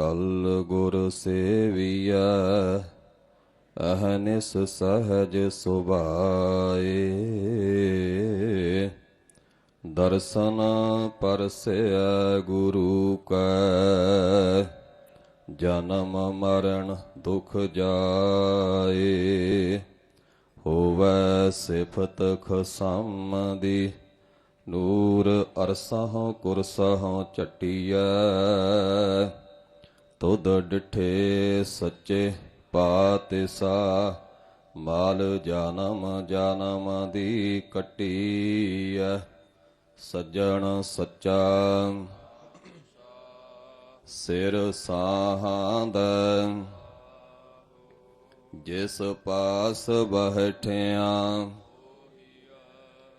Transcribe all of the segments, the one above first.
ਕਲ ਗੁਰ ਸੇਵੀਐ ਅਹਨਿਸ ਸਹਜ ਸੁਭਾਏ। ਦਰਸ਼ਨ ਪਰਸੈ ਗੁਰੂ ਕੈ, ਜਨਮ ਮਰਨ ਦੁਖ ਜਾਏ। ਹੋਵੈ ਸਿਫਤ ਖਸਮ ਦੀ ਨੂਰ ਅਰਸਹੁ ਕੁਰਸਹੁ ਚਟਿਆ ਤੁਧ ਡਿਠੇ ਸੱਚੇ ਪਾਤਿਸਾ, ਮਾਲ ਜਨਮ ਜਨਮ ਦੀ ਕਟੀਐ, ਸੱਜਣ ਸੱਚਾ। ਸਿਰ ਸਾਹਾਂਦ ਜਿਸ ਪਾਸ ਬਹਿਠਿਆ,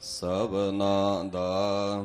ਸਭਨਾ ਦਾ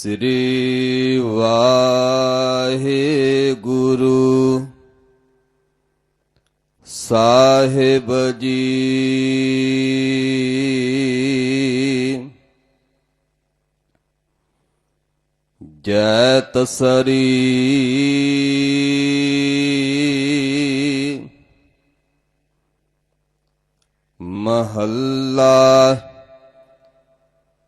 ਸ੍ਰੀ ਵਾਹਿਗੁਰੂ। ਸਾਹਿਬ ਜੀ। ਜੈ ਤਸਰੀ। ਮਹੱਲਾ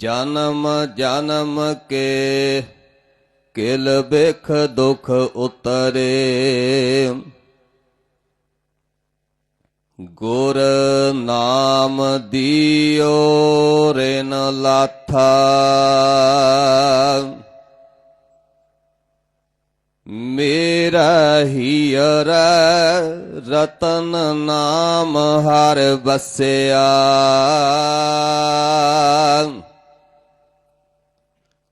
ਜਨਮ ਜਨਮ ਕੇ ਕਿਲ ਬਿਖ ਦੁਖ ਉਤਰੇ। ਗੁਰ ਨਾਮ ਦਿਓ ਰੇਨ ਲਾਥਾ। ਮੇਰਾ ਹੀਰ ਰਤਨ ਨਾਮ ਹਰ ਬਸਿਆ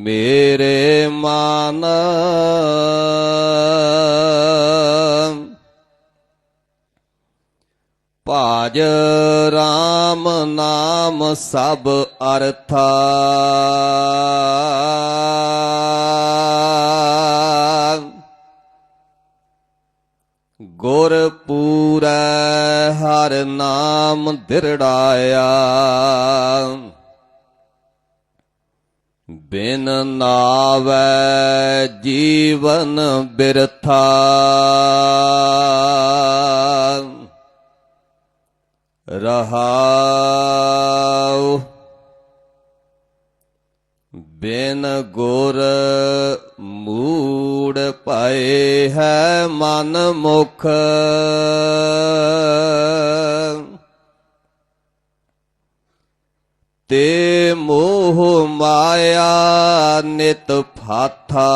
ਮੇਰੇ ਮਨ। ਭਾਜ RAM ਨਾਮ ਸਭ ਅਰਥਾ। ਗੁਰ ਪੂਰੈ ਹਰ ਨਾਮ ਦਿਰੜਾਇਆ। ਬਿਨ ਨਾਵੈ ਜੀਵਨ ਬਿਰਥਾ। ਰਹਾਉ ਬਿਨ ਗੁਰ ਮੂੜ ਪਾਏ ਹੈ ਮਨ ਮੁਖ। ਤੇ ਮੋਹ ਮਾਇਆ ਨਿਤ ਫਾਥਾ।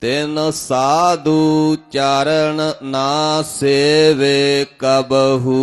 ਤਿਨ ਸਾਧੂ ਚਰਨ ਨਾ ਸੇਵੇ ਕਬਹੂ।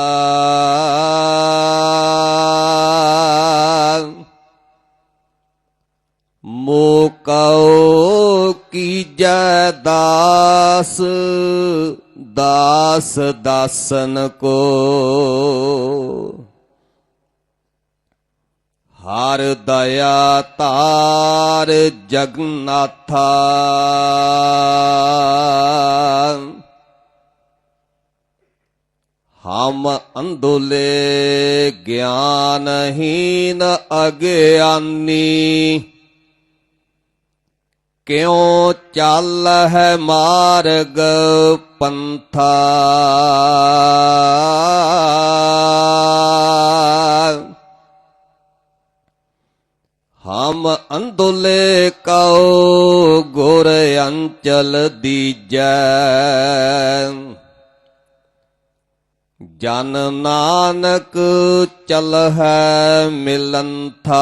ਮੋਕਉ ਕੀਜੈ ਦਾਸ ਦਾਸ ਦਾਸਨ ਕੋ। ਹਰ ਦਇਆ ਤਾਰ ਜਗਨਾਥਾ ਹਮ ਅੰਦੋਲੇ ਗਿਆਨਹੀਨ ਅਗਿਆਨੀ। ਕਿਉ ਚੱਲ ਹੈ ਮਾਰਗ ਪੰਥਾ? ਹਮ ਅੰਦੋਲੇ ਕਉ ਗੁਰ ਅੰਚਲ ਦੀਜੈ। ਜਨ ਨਾਨਕ ਚਲ ਹੈ ਮਿਲੰਥਾ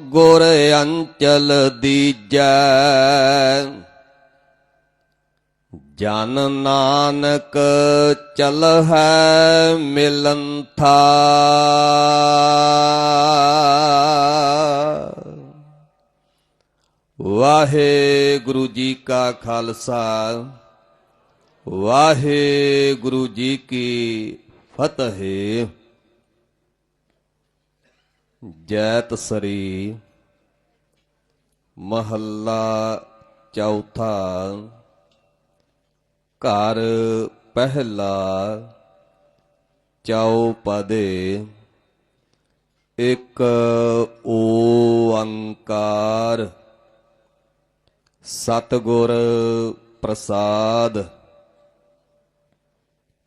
ਗੁਰ ਅੰਚਲ ਦੀਜੈ। ਜਨ ਨਾਨਕ ਚਲ ਹੈ ਮਿਲਨ ਥਾ। ਵਾਹਿਗੁਰੂ ਜੀ ਕਾ ਖਾਲਸਾ। ਵਾਹਿਗੁਰੂ ਜੀ ਕੀ ਫਤਿਹ। ਜੈਤ ਸਰੀ ਮਹੱਲਾ ਚੌਥਾ ਘਰ ਪਹਿਲਾ ਚੌਪਦੇ ਇੱਕ ਓੰਕਾਰ ਸਤਿਗੁਰ ਪ੍ਰਸਾਦ